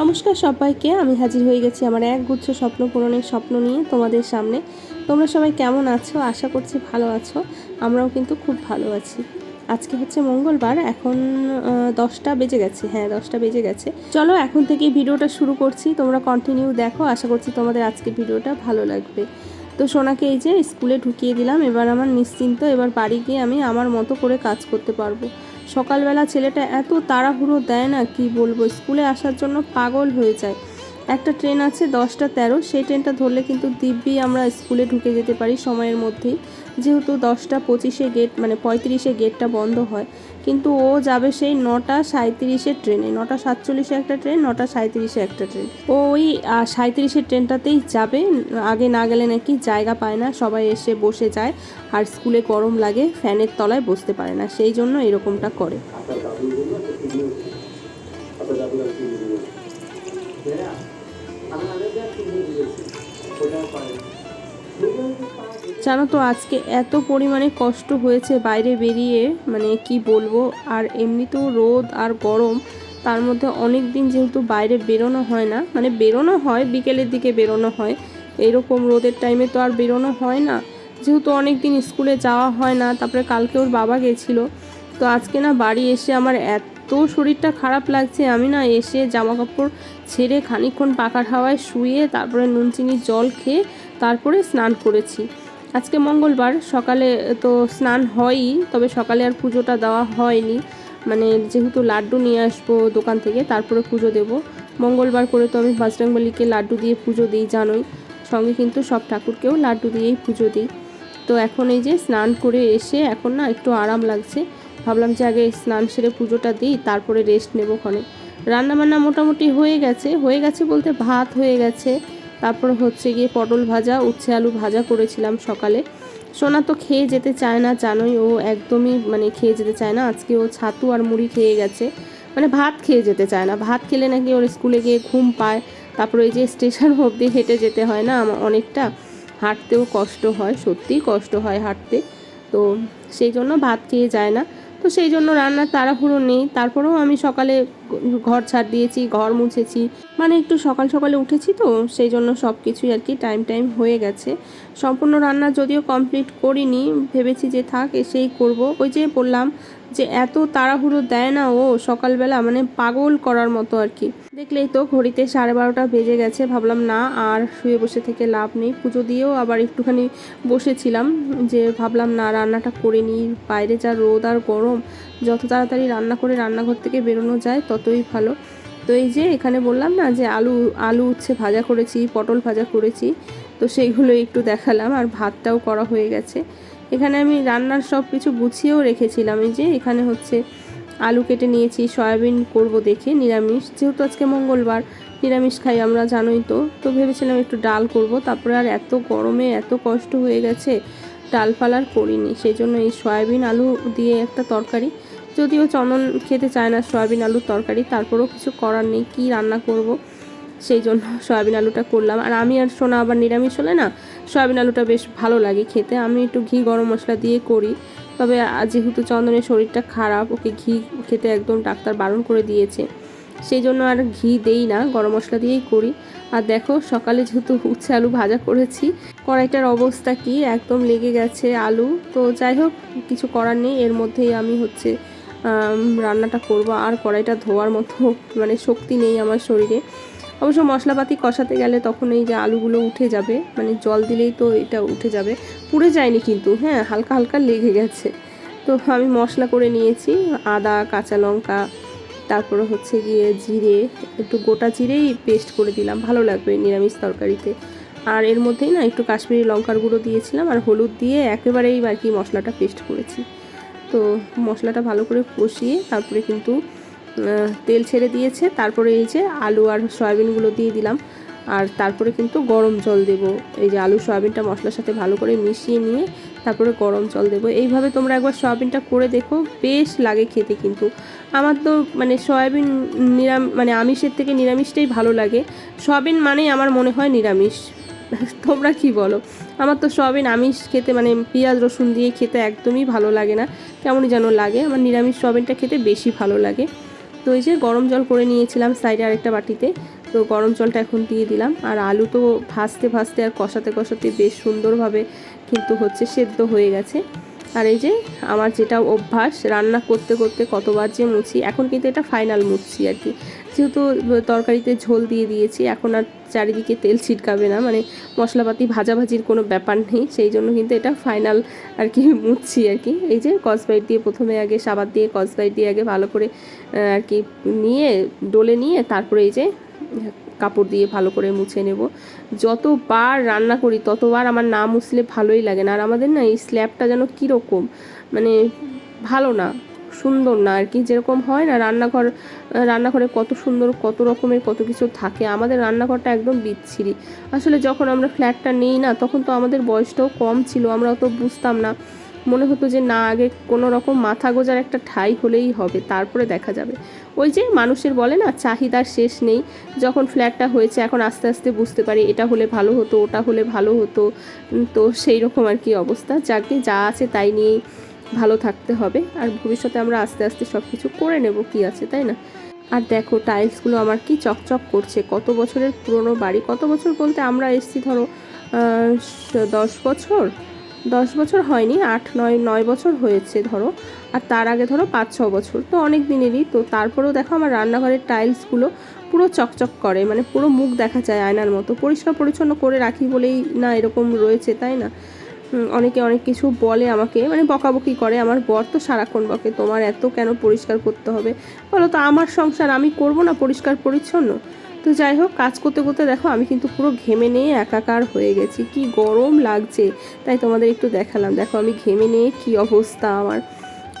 নমস্কার সবাইকে, আমি হাজির হয়ে গেছি আমার এক গুচ্ছ স্বপ্ন পূরণের স্বপ্ন নিয়ে তোমাদের সামনে। তোমরা সবাই কেমন আছো? আশা করছি ভালো আছো। আমরাও কিন্তু খুব ভালো আছি। আজকে হচ্ছে মঙ্গলবার, এখন দশটা বেজে গেছে। হ্যাঁ দশটা বেজে গেছে। চলো এখন থেকে ভিডিওটা শুরু করছি। তোমরা কন্টিনিউ দেখো। আশা করছি তোমাদের আজকের ভিডিওটা ভালো লাগবে। তো সোনাকে এই যে স্কুলে ঢুকিয়ে দিলাম, এবার আমার নিশ্চিন্ত এবার বাড়ি গিয়ে আমি আমার মতো করে কাজ করতে পারব। সকালবেলা ছেলেটা এত তাড়াহুড়ো দেয় না, কি বলব? স্কুলে আসার জন্য পাগল হয়ে যায়। একটা ট্রেন আছে দশটা তেরো, সেই ট্রেনটা ধরলে কিন্তু দিব্যি আমরা স্কুলে ঢুকে যেতে পারি সময়ের মধ্যেই। যেহেতু দশটা পঁচিশে গেট মানে পঁয়ত্রিশে গেটটা বন্ধ হয় কিন্তু ও যাবে সেই নটা সাঁত্রিশের ট্রেনে। নটা সাতচল্লিশে একটা ট্রেন, নটা সাঁত্রিশে একটা ট্রেন। ও ওই সাঁত্রিশের ট্রেনটাতেই যাবে। আগে না গেলে নাকি জায়গা পায় না, সবাই এসে বসে যায়। আর স্কুলে গরম লাগে, ফ্যানের তলায় বসতে পারে না। সেই জন্য এরকমটা করে। জানো তো, আজকে এত পরিমাণে কষ্ট হয়েছে বাইরে বেরিয়ে মানে কি বলব, আর এমনিতেও রোদ আর গরম, তার মধ্যে অনেক দিন যেহেতু বাইরে বেরোনো হয় না মানে বেরোনো হয়, বিকেলের দিকে বেরোনো হয়, এরকম রোদের টাইমে তো আর বেরোনো হয় না, যেহেতু অনেক দিন স্কুলে যাওয়া হয় না, তারপরে কালকে ওর বাবা গেছিল, তো আজকে না বাড়ি এসে আমার এত শরীরটা খারাপ লাগছে, আমি না এসে জামা কাপড় ছেড়ে খানিকক্ষণ পাকার হাওয়ায় শুয়ে তারপরে নুন চিনির জল খেয়ে তারপরে স্নান করেছি। আজকে মঙ্গলবার, সকালে তো স্নান হয়ই, তবে সকালে আর পুজোটা দেওয়া হয়নি। মানে যেহেতু লাড্ডু নিয়ে আসব দোকান থেকে, তারপরে পুজো দেব। মঙ্গলবার করে তো আমি বজরংবলীকে লাড্ডু দিয়ে পুজো দিই, জানোই। সঙ্গে কিন্তু সব ঠাকুরকেও লাড্ডু দিয়েই পুজো দিই। তো এখন এই যে স্নান করে এসে এখন না একটু আরাম লাগছে। ভাবলাম যে আগে স্নান সেরে পুজোটা দিই, তারপরে রেস্ট নেব ক্ষণে। রান্নাবান্না মোটামুটি হয়ে গেছে। হয়ে গেছে বলতে ভাত হয়ে গেছে। তারপর হচ্ছে গিয়ে পটল ভাজা, উচ্ছে আলু ভাজা করেছিলাম সকালে। সোনা তো খেয়ে যেতে চায় না, জানোই ও একদমই মানে খেয়ে যেতে চায় না। আজকে ও ছাতু আর মুড়ি খেয়ে গেছে। মানে ভাত খেয়ে যেতে চায় না। ভাত খেলে নাকি ওর স্কুলে গিয়ে ঘুম পায়। তারপরে ওই যে স্টেশন অবধি হেঁটে যেতে হয় না আমার অনেকটা। হাঁটতেও কষ্ট হয়, সত্যিই কষ্ট হয় হাঁটতে। তো সেই জন্য ভাত খেয়ে যায় না। তো সেই জন্য রান্নার তাড়াহুড়ো নেই। তারপরেও আমি সকালে ঘর ছাড় দিয়েছি, ঘর মুছেছি। মানে একটু সকাল সকালে উঠেছি তো, সেই জন্য সব কিছুই আর কি টাইম টাইম হয়ে গেছে। সম্পূর্ণ রান্না যদিও কমপ্লিট করিনি, ভেবেছি যে থাক, এসেই করব। ওই যে বললাম যে এত তাড়াহুড়ো দেয় না ও সকালবেলা মানে পাগল করার মতো আর কি। দেখলেই তো ঘড়িতে সাড়ে বারোটা বেজে গেছে, ভাবলাম না, আর শুয়ে বসে থেকে লাভ নেই। পুজো দিয়েও আবার একটুখানি বসেছিলাম, যে ভাবলাম না, রান্নাটা করে নিই। বাইরে যা রোদ আর গরম, যত তাড়াতাড়ি রান্না করে রান্নাঘর থেকে বেরোনো যায়, ততই ভালো। তো এই যে এখানে বললাম না যে আলু আলু উচ্ছে ভাজা করেছি, পটল ভাজা করেছি, তো সেইগুলো একটু দেখালাম, আর ভাতটাও করা হয়ে গেছে। এখানে আমি রান্নার সব কিছু গুছিয়েও রেখেছিলাম। এই যে এখানে হচ্ছে আলু কেটে নিয়েছি, সয়াবিন করব দেখে, নিরামিষ। যেহেতু আজকে মঙ্গলবার, নিরামিষ খাই আমরা, জানোই তো। তো ভেবেছিলাম একটু ডাল করব। তারপরে আর এত গরমে এত কষ্ট হয়ে গেছে, ডাল ফাল আর করিনি। সেই জন্য এই সয়াবিন আলু দিয়ে একটা তরকারি। যদিও চন্দন খেতে চায় না সয়াবিন আলুর তরকারি, তারপরেও কিছু করার নেই। কী রান্না করব? সেই জন্য সয়াবিন আলুটা করলাম। আর আমি আর সোনা আবার নিরামিষ হলে না, সয়াবিন আলুটা বেশ ভালো লাগে খেতে। আমি একটু ঘি গরম মশলা দিয়ে করি। তবে যেহেতু চন্দনের শরীরটা খারাপ, ওকে ঘি খেতে একদম ডাক্তার বারণ করে দিয়েছে। সেই জন্য আর ঘি দেই না, গরম মশলা দিয়েই করি। আর দেখো, সকালে যেহেতু উচ্ছে আলু ভাজা করেছি, কড়াইটার অবস্থা কি? একদম লেগে গেছে আলু। তো যাই হোক, কিছু করার নেই। এর মধ্যেই আমি হচ্ছে রান্নাটা করব। আর কড়াইটা ধোয়ার মতো মানে শক্তি নেই আমার শরীরে। অবশ্য মশলাপাতি কষাতে গেলে তখন এই যে আলুগুলো উঠে যাবে মানে জল দিলেই তো এটা উঠে যাবে, পুড়ে যায়নি কিন্তু হ্যাঁ হালকা হালকা লেগে গেছে। তো আমি মশলা করে নিয়েছি, আদা, কাঁচা লঙ্কা, তারপরে হচ্ছে গিয়ে জিরে, একটু গোটা জিরেই পেস্ট করে দিলাম, ভালো লাগবে নিরামিষ তরকারিতে। আর এর মধ্যেই না একটু কাশ্মীরি লঙ্কার গুঁড়ো দিয়েছিলাম আর হলুদ দিয়ে একেবারেই আর কি মশলাটা পেস্ট করেছি। তো মশলাটা ভালো করে কষিয়ে তারপরে কিন্তু তেল ছেড়ে দিয়েছে। তারপরে এই যে আলু আর সয়াবিনগুলো দিয়ে দিলাম। আর তারপরে কিন্তু গরম জল দেব। এই যে আলু, সয়াবিনটা মশলার সাথে ভালো করে মিশিয়ে নিয়ে তারপরে গরম জল দেবো। এইভাবে তোমরা একবার সয়াবিনটা করে দেখো। বেশ লাগে খেতে কিন্তু। আমার তো মানে সয়াবিন নিরাম মানে আমিষের থেকে নিরামিষটাই ভালো লাগে। সয়াবিন মানেই আমার মনে হয় নিরামিষ। তোমরা কি বলো? আমার তো সয়াবিন আমিষ খেতে মানে পেঁয়াজ, রসুন দিয়ে খেতে একদমই ভালো লাগে না। কেমনই যেন লাগে। আমার নিরামিষ সয়াবিনটা খেতে বেশি ভালো লাগে। তো এই যে গরম জল করে নিয়েছিলাম সাইডে আরেকটা বাটিতে, তো গরম জলটা এখন দিয়ে দিলাম। আর আলু তো ভাজতে ভাজতে আর কষাতে কষাতে বেশ সুন্দরভাবে কিন্তু হচ্ছে সেদ্ধ হয়ে গেছে। আর এই যে আমার যেটা অভ্যাস, রান্না করতে করতে কতবার যে মুছি, এখন কিন্তু এটা ফাইনাল মুছছি আর কি। যেহেতু তরকারিতে ঝোল দিয়ে দিয়েছি, এখন আর চারিদিকে তেল ছিটকাবে না মানে মশলাপাতি ভাজাভাজির কোনো ব্যাপার নেই, সেই জন্য কিন্তু এটা ফাইনাল আর কি মুছছি আর কি। এই যে কসবাইট দিয়ে প্রথমে আগে সাবান দিয়ে, কসবাইট দিয়ে আগে ভালো করে আর কি নিয়ে, ডলে নিয়ে তারপরে এই যে কাপড় দিয়ে ভালো করে মুছে নেব। যতবার রান্না করি, ততবার আমার না মুছলে ভালোই লাগে না। আর আমাদের না এই স্ল্যাবটা যেন কীরকম মানে ভালো না। সুন্দর না, আর কি যেরকম হয় না, রান্নাঘর রান্নাঘরে কত সুন্দর, কত রকমের কত কিছু থাকে। আমাদের রান্নাঘরটা একদম বিচ্ছিরি। আসলে যখন আমরা ফ্ল্যাটটা নিই না, তখন তো আমাদের বয়সটাও কম ছিল, আমরা অত বুঝতাম না। মনে হতো যে না, আগে কোনো রকম মাথা গোজার একটা ঠাই হলেই হবে, তারপরে দেখা যাবে। ওই যে মানুষের বলে না, চাহিদার শেষ নেই। যখন ফ্ল্যাটটা হয়েছে, এখন আস্তে আস্তে বুঝতে পারি, এটা হলে ভালো হতো, ওটা হলে ভালো হতো। তো সেই রকম আর কি অবস্থা। যাকে যা আছে তাই নিয়েই ভালো থাকতে হবে আর ভবিষ্যতে আমরা আস্তে আস্তে সব কিছু করে নেব কি আছে, তাই না? আর দেখো টাইলসগুলো আমার কি চকচক করছে, কত বছরের পুরনো বাড়ি, কত বছর বলতে আমরা এসছি ধরো দশ বছর দশ বছর হয়নি, আট, নয় নয় বছর হয়েছে ধরো, আর তার আগে ধরো পাঁচ, ছ বছর, তো অনেক দিনেরই, তো তারপরেও দেখো আমার রান্নাঘরের টাইলসগুলো পুরো চকচক করে মানে পুরো মুখ দেখা যায় আয়নার মতো, পরিষ্কার পরিচ্ছন্ন করে রাখি বলেই না এরকম রয়েছে, তাই না? অনেকে অনেক কিছু বলে আমাকে মানে বকাবকি করে, আমার বর তো সারাক্ষণ বকে, তোমার এত কেন পরিষ্কার করতে হবে? বলো তো, আমার সংসার আমি করব না পরিষ্কার পরিচ্ছন্ন? তো যাই হোক, কাজ করতে করতে দেখো আমি কিন্তু পুরো ঘেমে নিয়ে একাকার হয়ে গেছি। কি গরম লাগছে। তাই তোমাদের একটু দেখালাম। দেখো আমি ঘেমে নিয়ে কি অবস্থা আমার।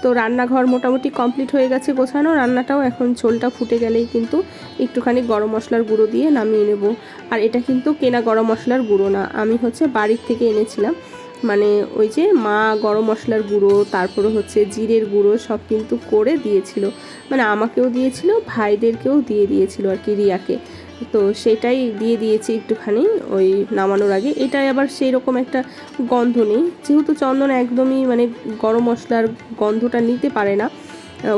তো রান্নাঘর মোটামুটি কমপ্লিট হয়ে গেছে গোছানো। রান্নাটাও এখন ঝোলটা ফুটে গেলেই কিন্তু একটুখানি গরম মশলার গুঁড়ো দিয়ে নামিয়ে নেব। আর এটা কিন্তু কেনা গরম মশলার গুঁড়ো না। আমি হচ্ছে বাড়ির থেকে এনেছিলাম। মানে ওই যে মা গরম মশলার গুঁড়ো, তারপরে হচ্ছে জিরের গুঁড়ো সব কিন্তু করে দিয়েছিল। মানে আমাকেও দিয়েছিল, ভাইদেরকেও দিয়ে দিয়েছিল আর কি রিয়াকে। তো সেটাই দিয়ে দিয়েছি একটুখানি ওই নামানোর আগে। এটাই আবার সেই রকম একটা গন্ধ নেই। যেহেতু চন্দন একদমই মানে গরম মশলার গন্ধটা নিতে পারে না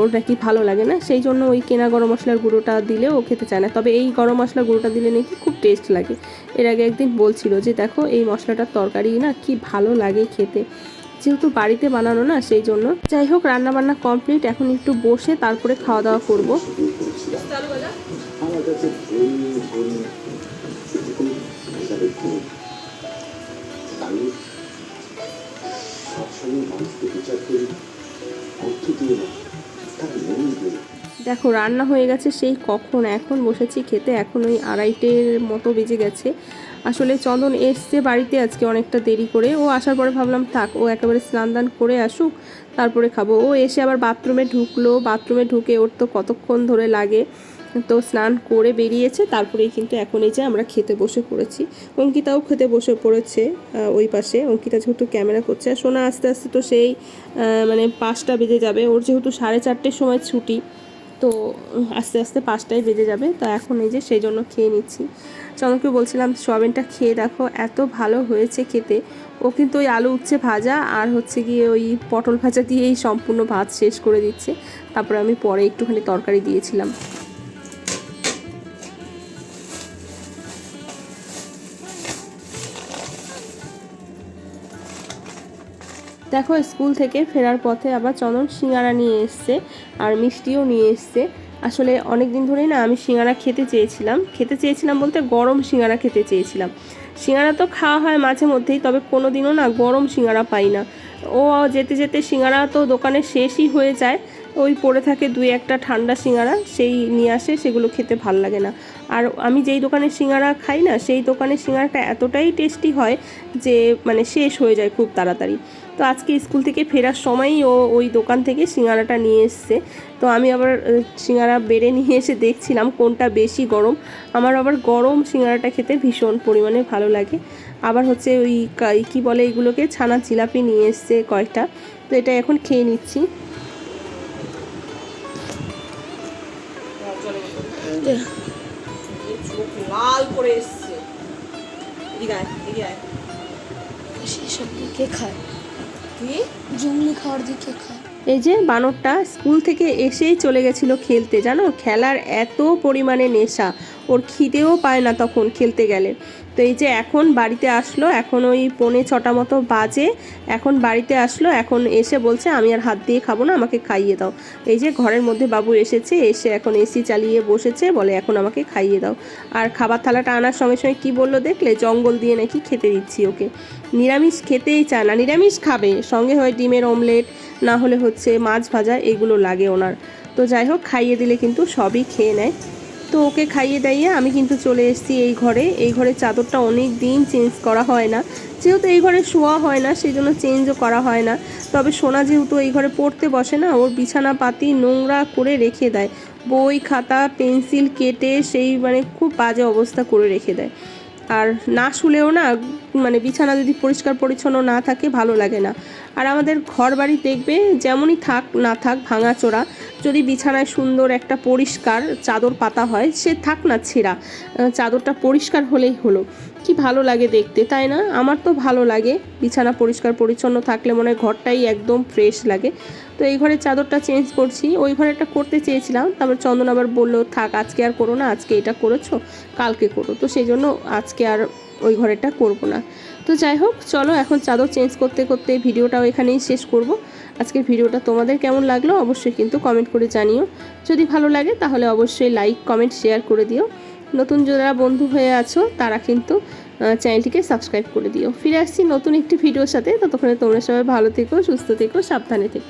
ওর নাকি ভালো লাগে না। সেই জন্য ওই কেনা গরম মশলার গুঁড়োটা দিলেও ও খেতে চায় না। তবে এই গরম মশলার গুঁড়োটা দিলে নাকি খুব টেস্ট লাগে। এর আগে একদিন বলছিল যে, দেখো, এই মশলাটার তরকারি না কি ভালো লাগে খেতে। যেহেতু বাড়িতে বানানো না, সেই জন্য। যাই হোক রান্না বান্না কমপ্লিট এখন একটু বসে তারপরে খাওয়া দাওয়া করব। সবসময় মানুষকে বিচার করি অর্থ দিয়ে না দেখো, রান্না হয়ে গেছে সেই কখন, এখন বসেছি খেতে, এখন ওই আড়াইটের মতো বেজে গেছে। আসলে চন্দন এসছে বাড়িতে আজকে অনেকটা দেরি করে। ও আসার পরে ভাবলাম, থাক, ও একেবারে স্নান দান করে আসুক, তারপরে খাব। ও এসে আবার বাথরুমে ঢুকলো। বাথরুমে ঢুকে ওর তো কতক্ষণ ধরে লাগে। তো স্নান করে বেরিয়েছে, তারপরেই কিন্তু এখন এই যে আমরা খেতে বসে পড়েছি। অঙ্কিতাও খেতে বসে পড়েছে ওই পাশে। অঙ্কিতা যেহেতু ক্যামেরা করছে, আর সোনা আস্তে আস্তে তো সেই মানে পাঁচটা বেজে যাবে। ওর যেহেতু সাড়ে চারটের সময় ছুটি, তো আস্তে আস্তে পাঁচটায় বেজে যাবে। তো এখন এই যে সেই জন্য খেয়ে নিচ্ছি। চন্দনকে বলছিলাম, সোয়াবিনটা খেয়ে দেখো, এত ভালো হয়েছে খেতে। ও কিন্তু ওই আলু উচ্ছে ভাজা, আর হচ্ছে গিয়ে ওই পটল ভাজা দিয়েই সম্পূর্ণ ভাত শেষ করে দিচ্ছে। তারপরে আমি পরে একটুখানি তরকারি দিয়েছিলাম। দেখো, স্কুল থেকে ফেরার পথে আবার চন্দন সিঙ্গারা নিয়ে এসছে আর মিষ্টিও নিয়ে এসছে। আসলে অনেক দিন ধরেই না আমি সিঙ্গারা খেতে চেয়েছিলাম। খেতে চেয়েছিলাম বলতে গরম সিঙ্গারা খেতে চেয়েছিলাম। সিঙ্গারা তো খাওয়া হয় মাঝে মধ্যেই, তবে কোনো দিনও না গরম সিঙ্গারা পাই না। ও যেতে যেতে সিঙ্গারা তো দোকানে শেষই হয়ে যায়। ওই পড়ে থাকে দুই একটা ঠান্ডা সিঙ্গারা, সেই নিয়ে আসে, সেগুলো খেতে ভালো লাগে না। আর আমি যেই দোকানে সিঙ্গারা খাই না, সেই দোকানে সিঙ্গারাটা এতটাই টেস্টি হয় যে মানে শেষ হয়ে যায় খুব তাড়াতাড়ি। তো আজকে স্কুল থেকে ফেরার সময়ই ও ওই দোকান থেকে সিঙ্গারাটা নিয়ে এসছে। তো আমি আবার সিঙ্গারা বেড়ে নিয়ে এসে দেখছিলাম কোনটা বেশি গরম। আমার আবার গরম সিঙ্গারাটা খেতে ভীষণ পরিমাণে ভালো লাগে। আবার হচ্ছে ওই কী বলে এগুলোকে ছানা জিলাপি নিয়ে এসছে কয়েকটা। তো এটা এখন খেয়ে নিচ্ছি। লাল করে এসছে। এদিকে আয়, এদিকে আয়। দিকে খায়? এই যে বানরটা স্কুল থেকে এসেই চলে গেছিল খেলতে জানো? খেলার এত পরিমাণে নেশা। ওর খিদেও পায় না তখন খেলতে গেলে। তো এই যে এখন বাড়িতে আসলো, এখন ওই পৌনে ছটা মতো বাজে, এখন বাড়িতে আসলো, এখন এসে বলছে, আমি আর হাত দিয়ে খাব না, আমাকে খাইয়ে দাও। এই যে ঘরের মধ্যে বাবু এসেছে, এসে এখন এসি চালিয়ে বসেছে, বলে, এখন আমাকে খাইয়ে দাও। আর খাবার থালাটা আনার সঙ্গে সঙ্গে কী বলল দেখলে, জঙ্গল দিয়ে নাকি খেতে দিচ্ছি ওকে। নিরামিষ খেতেই চায় না, নিরামিষ খাবে। সঙ্গে হয় ডিমের অমলেট, না হলে হচ্ছে মাছ ভাজা, এগুলো লাগে ওনার। তো যাই হোক, খাইয়ে দিলে কিন্তু সবই খেয়ে নেয়। তো ওকে খাইয়ে দাইয়ে আমি কিন্তু চলে এসেছি এই ঘরে। এই ঘরে চাদরটা অনেক দিন চেঞ্জ করা হয় না। যেহেতু এই ঘরে শোয়া হয় না, সেই জন্য চেঞ্জও করা হয় না। তবে সোনা যেহেতু এই ঘরে পড়তে বসে না, ওর বিছানা পাতি নোংরা করে রেখে দেয়। বই, খাতা, পেন্সিল কেটে সেই মানে খুব বাজে অবস্থা করে রেখে দেয়। আর না শুলেও না মানে বিছানা যদি পরিষ্কার পরিচ্ছন্ন না থাকে, ভালো লাগে না। আর আমাদের ঘর বাড়ি দেখবে যেমনই থাক, না থাক, ভাঙাচোরা, যদি বিছানায় সুন্দর একটা পরিষ্কার চাদর পাতা হয়, সে থাক না ছেঁড়া চাদরটা পরিষ্কার হলেই হলো। কি ভালো লাগে দেখতে, তাই না? আমার তো ভালো লাগে। বিছানা পরিষ্কার পরিচ্ছন্ন থাকলে মনে হয় ঘরটাই একদম ফ্রেশ লাগে। তো এই ঘরের চাদরটা চেঞ্জ করছি। ওই ঘরেরটা করতে চেয়েছিলাম, তারপর চন্দন আবার বলল, থাক, আজকে আর করো না, আজকে এটা করেছ, কালকে করো। তো সেই জন্য আজকে আর ওই ঘরেরটা করব না। তো যাই হোক, চলো এখন চাদর চেঞ্জ করতে করতে ভিডিওটাও এখানেই শেষ করব। আজকের ভিডিওটা তোমাদের কেমন লাগল অবশ্যই কিন্তু কমেন্ট করে জানিও। যদি ভালো লাগে তাহলে অবশ্যই লাইক কমেন্ট শেয়ার করে দিও। নতুন যারা বন্ধু হয়ে আছো, তারা কিন্তু চ্যানেলটিকে সাবস্ক্রাইব করে দিও। ফিরে আসছি নতুন একটি ভিডিওর সাথে। ততক্ষণে তোমরা সবাই ভালো থেকো, সুস্থ থেকো, সাবধানে থেকো।